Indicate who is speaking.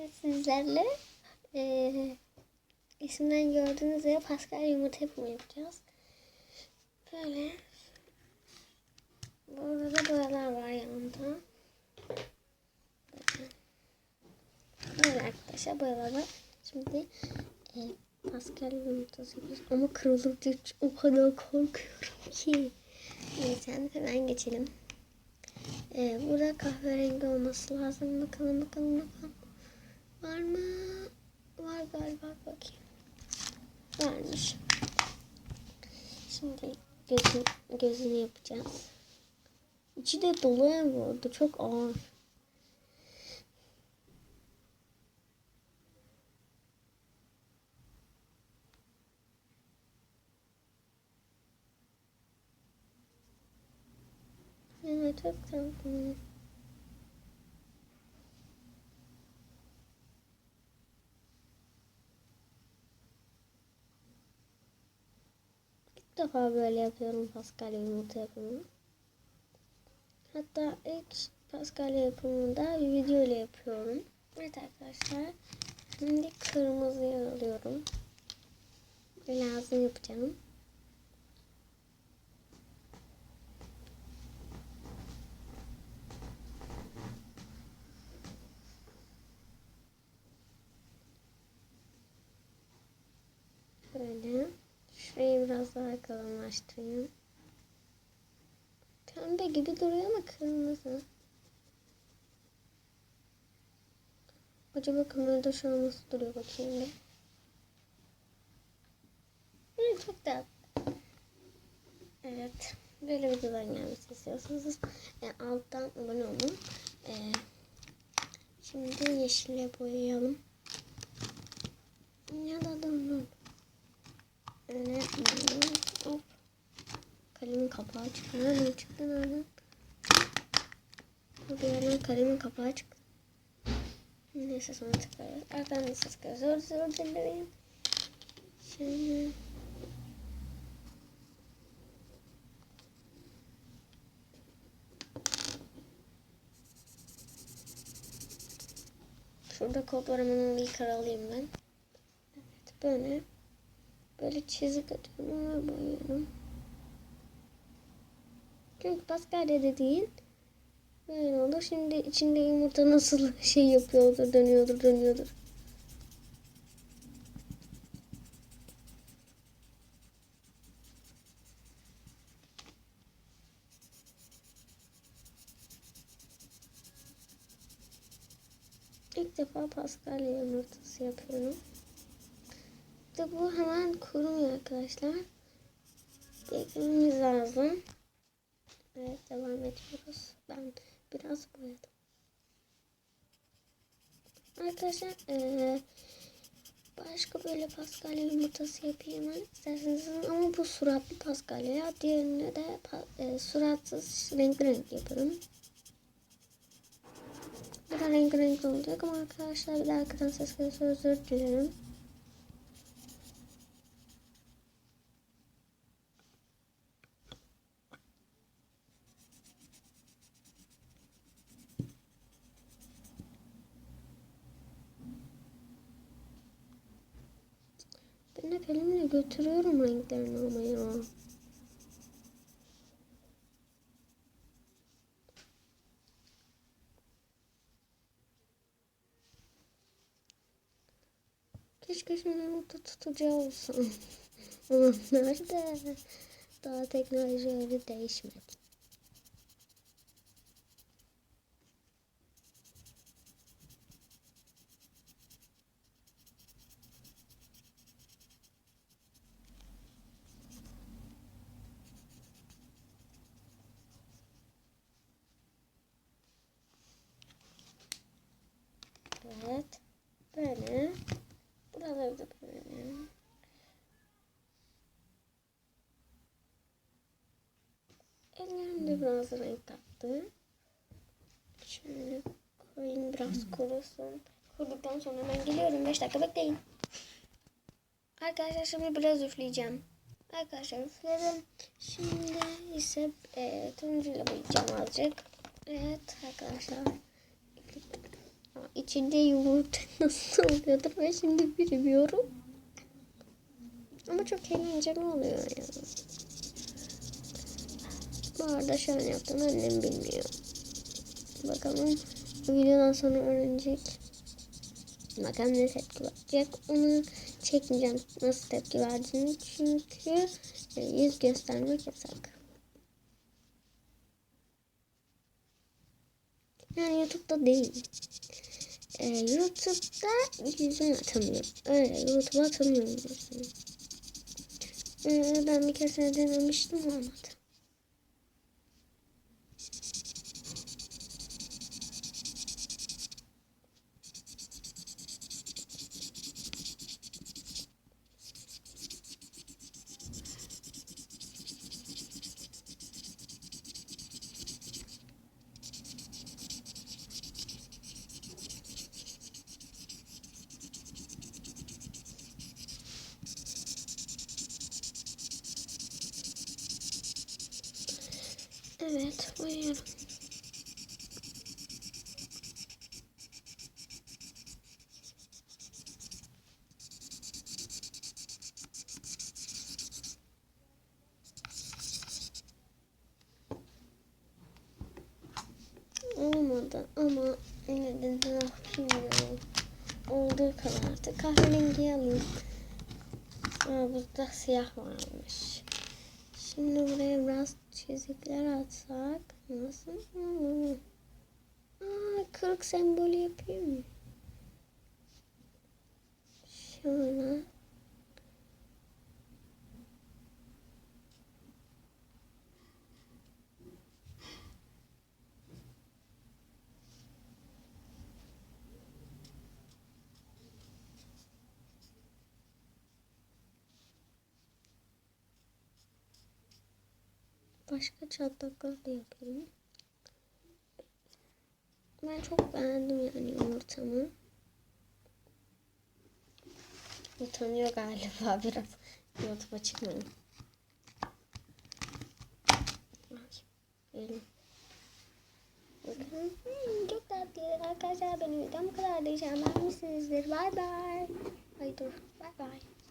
Speaker 1: için sizlerle eee isimden gördüğünüz üzere Pascal yumurta yapımı yapacağız. Böyle. Burada da boyalar var yanında. Bakın. Böyle arkadaşlar boyalar var. Şimdi e, Pascal yumurtası yapıyoruz. Ama kırıldıkça o kadar korkuyorum ki. Neyse hemen geçelim. Ee, burada kahverengi olması lazım. Bakalım bakalım bakalım. Var mı? Var galiba bakayım. Varmış. Şimdi gözün, gözünü yapacağız. İçi de dolu bu. Çok ağır. Evet çok tatlı. Defa böyle yapıyorum Pascal yumurta yapımı. Hatta ilk Pascal yapımında bir video ile yapıyorum. Evet arkadaşlar. Şimdi kırmızıyı alıyorum. Lazım yapacağım. Böyle. Biraz daha kalınlaştırayım. Pembe gibi duruyor ama kırmızı. Acaba kamerada şu an nasıl duruyor bakayım bir. Evet, çok tatlı. Evet. Böyle videoların gelmesi istiyorsanız e, alttan abone olun. E, şimdi yeşile boyayalım. Ya da dur dur. Öyle yapmayalım. Hop. Kalemin kapağı çıktı. Nereden çıktı nereden? Bu bir yerden kalemin kapağı çıktı. Neyse sonra tıklarız. Arkadan neyse tıklarız. Zor zor dilerim. Şimdi... Şurada kod var hemen onu ilk alayım ben. Evet böyle. Böyle çizik atıyorum ve boyuyorum. Çünkü Pascal'de de değil. Böyle olur. Şimdi içinde yumurta nasıl şey yapıyordur, dönüyordur, dönüyordur. İlk defa Pascal yumurtası yapıyorum. İşte bu hemen kurumuyor arkadaşlar. Beklememiz lazım. Evet devam ediyoruz. Ben biraz boyadım. Arkadaşlar ee, başka böyle paskalya yumurtası yapayım ben isterseniz ama bu suratlı paskalya diğerine de e, suratsız renk renk yaparım. Bu da renk renk olacak ama arkadaşlar bir daha arkadan ses gelirse özür dilerim. Ben hep elimle götürüyorum renklerini ama ya. Keşke şunu nokta tutacağı olsam. Ama nerede? Daha teknoloji öyle değişmedi. Evet. Böyle. Buraları da böyle. Ellerim de biraz renk kattı. Şöyle koyayım biraz kurusun. Kurduktan sonra ben geliyorum. 5 dakika bekleyin. Arkadaşlar şimdi biraz üfleyeceğim. Arkadaşlar üfledim. Şimdi ise e, turuncuyla boyayacağım azıcık. Evet arkadaşlar. İçinde yumurta nasıl oluyordur ben şimdi bilmiyorum. Ama çok eğlenceli oluyor ya. Bu arada şöyle yaptım annem bilmiyor. Bakalım videodan sonra öğrenecek. Bakalım ne tepki verecek. Onu çekmeyeceğim nasıl tepki verdiğini. Çünkü e, yüz göstermek yasak. Yani YouTube'da değil. Ee, YouTube'da yüzümü atamıyorum. Öyle YouTube'a atamıyorum. Ee, ben bir kere denemiştim olmadı. Evet, uyuyorum. Olmadı ama yine de ne yapayım Olduğu kadar artık kahverengi alayım. Aa, burada siyah varmış. Şimdi buraya biraz çizikler atsak nasıl olur? Aa, kırık sembolü yapayım mı? Şöyle. Başka çatlaklar da yapayım. Ben çok beğendim yani yumurtamı. Utanıyor galiba biraz. YouTube'a çıkmayın. Çok tatlı arkadaşlar benim videom bu kadar. İnşallah beğenmişsinizdir. Bye bye. Ay dur. Bye.